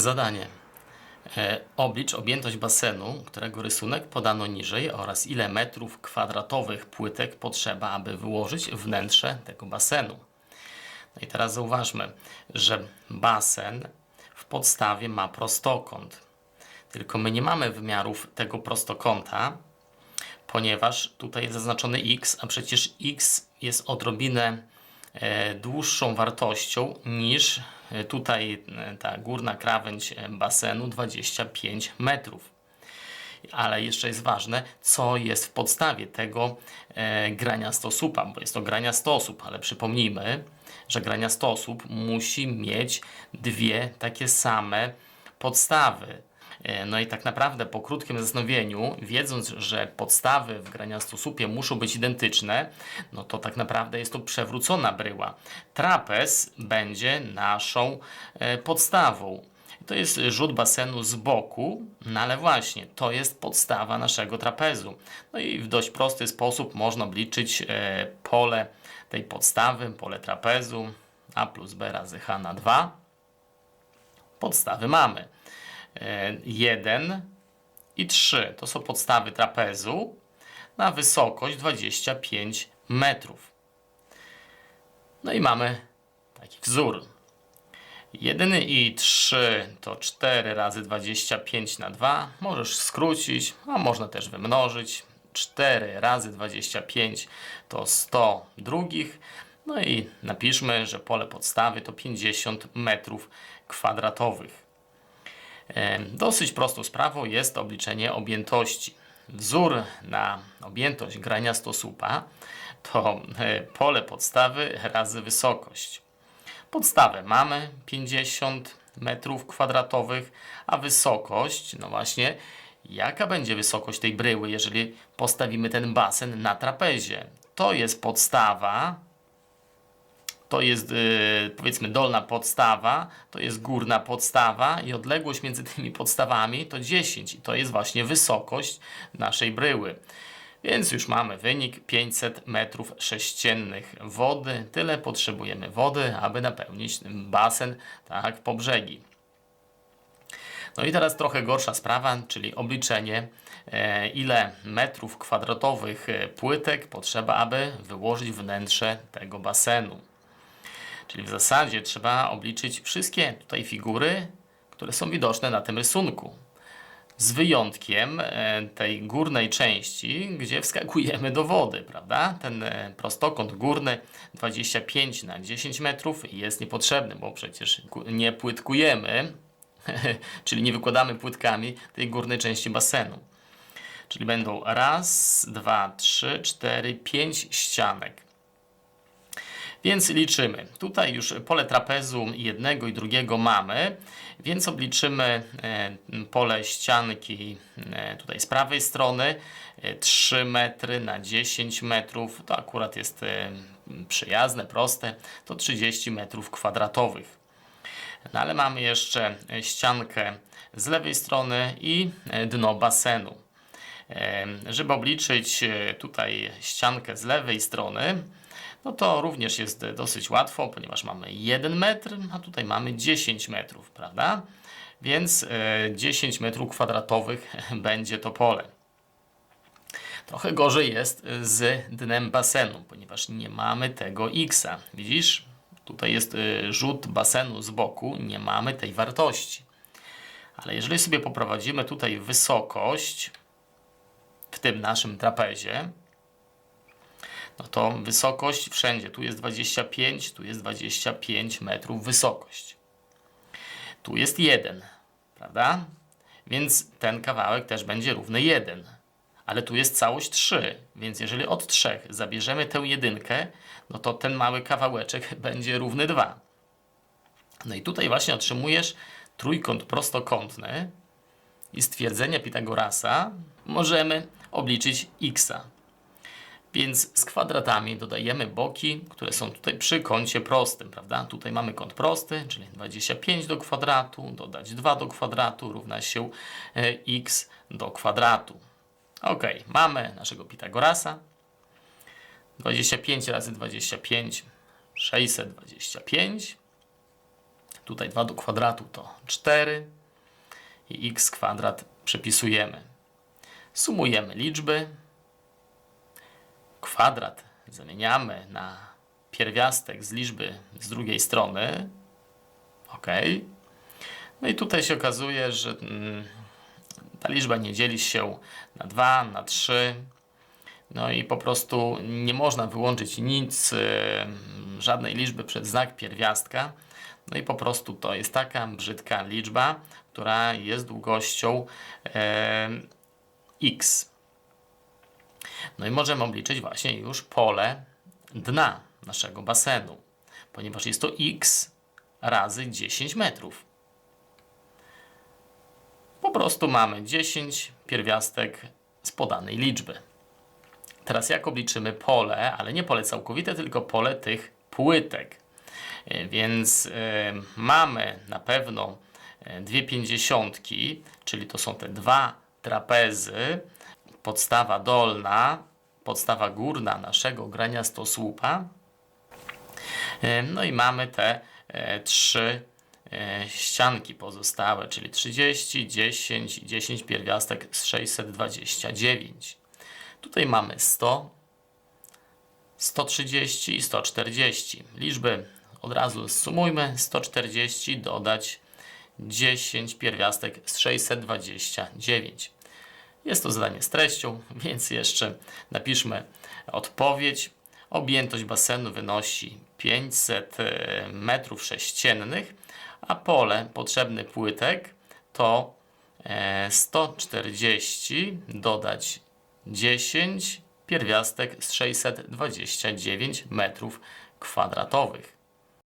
Zadanie. E, Oblicz objętość basenu, którego rysunek podano niżej oraz ile metrów kwadratowych płytek potrzeba, aby wyłożyć wnętrze tego basenu. No i teraz zauważmy, że basen w podstawie ma prostokąt. Tylko my nie mamy wymiarów tego prostokąta, ponieważ tutaj jest zaznaczony x, a przecież x jest odrobinę dłuższą wartością niż e, tutaj e, ta górna krawędź e, basenu 25 metrów. Ale jeszcze jest ważne, co jest w podstawie tego e, grania stosupa, bo jest to grania stosób, ale przypomnijmy, że grania stosób musi mieć dwie takie same podstawy. E, No i tak naprawdę po krótkim zastanowieniu, wiedząc, że podstawy w graniastosupie muszą być identyczne, no to tak naprawdę jest to przewrócona bryła. Trapez będzie naszą e, podstawą. To jest rzut basenu z boku, no ale właśnie, to jest podstawa naszego trapezu. No i w dość prosty sposób można obliczyć e, pole tej podstawy, pole trapezu, a plus b razy h na 2. Podstawy mamy. 1 i 3 to są podstawy trapezu na wysokość 25 metrów. No i mamy taki wzór. 1 i 3 to 4 razy 25 na 2. Możesz skrócić, a można też wymnożyć. 4 razy 25 to 100 drugich. No i napiszmy, że pole podstawy to 50 metrów kwadratowych. Dosyć prostą sprawą jest obliczenie objętości. Wzór na objętość grania stosupa to e, pole podstawy razy wysokość. Podstawę mamy 50 metrów kwadratowych, a wysokość, no właśnie, jaka będzie wysokość tej bryły, jeżeli postawimy ten basen na trapezie? To jest podstawa, to jest yy, powiedzmy dolna podstawa, to jest górna podstawa i odległość między tymi podstawami to 10 i to jest właśnie wysokość naszej bryły. Więc już mamy wynik 500 metrów sześciennych wody. Tyle potrzebujemy wody, aby napełnić basen tak po brzegi. No i teraz trochę gorsza sprawa, czyli obliczenie e, ile metrów kwadratowych e, płytek potrzeba, aby wyłożyć wnętrze tego basenu. Czyli w zasadzie trzeba obliczyć wszystkie tutaj figury, które są widoczne na tym rysunku. Z wyjątkiem e, tej górnej części, gdzie wskakujemy do wody, prawda? Ten e, prostokąt górny 25 na 10 metrów jest niepotrzebny, bo przecież nie płytkujemy, czyli nie wykładamy płytkami tej górnej części basenu. Czyli będą raz, dwa, trzy, cztery, pięć ścianek. Więc liczymy. Tutaj już pole trapezu jednego i drugiego mamy, więc obliczymy e, pole ścianki e, tutaj z prawej strony e, 3 metry na 10 metrów. To akurat jest e, przyjazne, proste. To 30 metrów kwadratowych. No ale mamy jeszcze e, ściankę z lewej strony i e, dno basenu. E, Żeby obliczyć e, tutaj ściankę z lewej strony, no to również jest e, dosyć łatwo, ponieważ mamy 1 metr, a tutaj mamy 10 metrów, prawda? Więc e, 10 metrów kwadratowych będzie to pole. Trochę gorzej jest e, z dnem basenu, ponieważ nie mamy tego x. Widzisz? Tutaj jest e, rzut basenu z boku, nie mamy tej wartości. Ale jeżeli sobie poprowadzimy tutaj wysokość w tym naszym trapezie, no to wysokość wszędzie, tu jest 25, tu jest 25 metrów wysokość. Tu jest 1, prawda? Więc ten kawałek też będzie równy 1. Ale tu jest całość 3, więc jeżeli od 3 zabierzemy tę jedynkę, no to ten mały kawałeczek będzie równy 2. No i tutaj właśnie otrzymujesz trójkąt prostokątny i stwierdzenia Pitagorasa możemy obliczyć x. Więc z kwadratami dodajemy boki, które są tutaj przy kącie prostym, prawda? Tutaj mamy kąt prosty, czyli 25 do kwadratu, dodać 2 do kwadratu równa się e, x do kwadratu. Ok, mamy naszego Pitagorasa. 25 razy 25, 625. Tutaj 2 do kwadratu to 4 i x kwadrat przepisujemy. Sumujemy liczby. Kwadrat zamieniamy na pierwiastek z liczby z drugiej strony. Ok. No i tutaj się okazuje, że mm, ta liczba nie dzieli się na 2, na 3. No i po prostu nie można wyłączyć nic, y, żadnej liczby przed znak pierwiastka. No i po prostu to jest taka brzydka liczba, która jest długością e, x. No i możemy obliczyć właśnie już pole dna naszego basenu, ponieważ jest to x razy 10 metrów. Po prostu mamy 10 pierwiastek z podanej liczby. Teraz jak obliczymy pole, ale nie pole całkowite, tylko pole tych płytek. E, Więc e, mamy na pewno e, dwie pięćdziesiątki, czyli to są te dwa trapezy, podstawa dolna, podstawa górna naszego graniastosłupa. E, No i mamy te e, trzy e, ścianki pozostałe, czyli 30, 10 i 10 pierwiastek z 629. Tutaj mamy 100, 130 i 140. Liczby od razu sumujmy. 140 dodać 10 pierwiastek z 629. Jest to zadanie z treścią, więc jeszcze napiszmy odpowiedź. Objętość basenu wynosi 500 e, metrów sześciennych, a pole potrzebny płytek to e, 140 dodać 10 pierwiastek z 629 metrów kwadratowych.